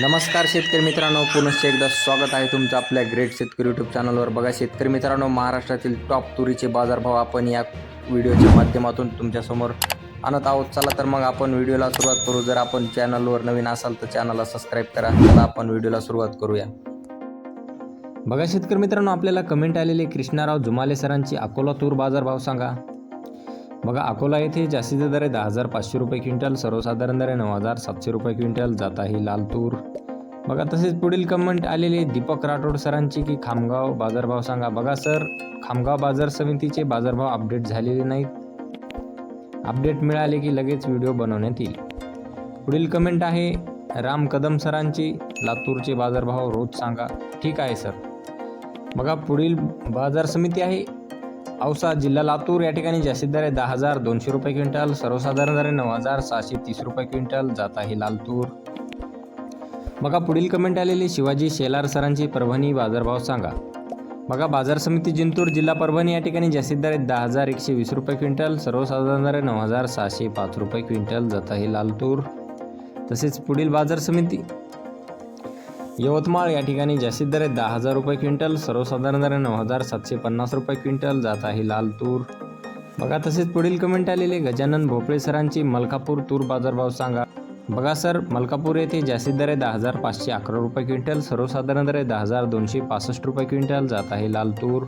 नमस्कार शेतकरी मित्रांनो पुनश्च एकदा स्वागत आहे तुमचं आपल्या ग्रेट शेतकरी यूट्यूब चॅनलवर बघा शेतकरी मित्रांनो महाराष्ट्रातील टॉप तुरीचे बाजारभाव आपण या व्हिडिओच्या माध्यमातून तुमच्यासमोर आणत आहोत. चला तर मग आपण व्हिडिओला सुरुवात करू. जर आपण चॅनलवर नवीन असाल तर चॅनलला सबस्क्राईब करा. चला आपण व्हिडिओला सुरुवात करूया. बघा शेतकरी मित्रांनो आपल्याला कमेंट आलेले कृष्णाराव जुमाले सरांची अकोला तूर बाजारभाव सांगा. बघा अकोला येथे जास्तीचा दर आहे दहा हजार पाचशे रुपये क्विंटल सर्वसाधारण दर आहे नऊ हजार सातशे रुपये क्विंटल जात आहे लाल तूर बघा तसेच पुढील कमेंट आलेले दीपक राठोड सरांची की खामगाव बाजारभाव सांगा. बघा सर खामगाव बाजार समितीचे बाजारभाव अपडेट झालेले नाहीत. अपडेट मिळाले की लगेच व्हिडिओ बनवण्यात येईल. पुढील कमेंट आहे राम कदम सरांची लातूरचे बाजारभाव रोज सांगा. ठीक आहे सर. बघा पुढील बाजार समिती आहे औसा जिल्हा लातूर या ठिकाणी जास्तीत दर आहे दहा हजार दोनशे रुपये क्विंटल. सर्वसाधारण दर आहे नऊ हजार सहाशे तीस रुपये क्विंटल. जात आहे लालतूर. बघा पुढील कमेंट आलेली शिवाजी शेलार सरांची परभणी बाजारभाव सांगा. बघा बाजार समिती जिंतूर जिल्हा परभणी या ठिकाणी जास्तीत दर आहे दहा हजार एकशे वीस रुपये क्विंटल. सर्वसाधारण दर आहे नऊ हजार सहाशे पाच रुपये क्विंटल. जात आहे लालतूर. तसेच पुढील बाजार समिती यवतमाळ या ठिकाणी जास्तीत दर दहा हजार रुपये क्विंटल सर्वसाधारणतरे नऊ हजार सातशे पन्नास रुपये क्विंटल जात आहे लाल तूर. बघा तसेच पुढील कमेंट आलेले गजानन भोपळे सरांची मलकापूर तूर बाजारभाव सांगा. बघा सर मलकापूर येथे जास्तीत दरे दहा हजार पाचशे अकरा रुपये क्विंटल सर्वसाधारण दरे दहा हजार दोनशे पासष्ट रुपये क्विंटल जात आहे लाल तूर.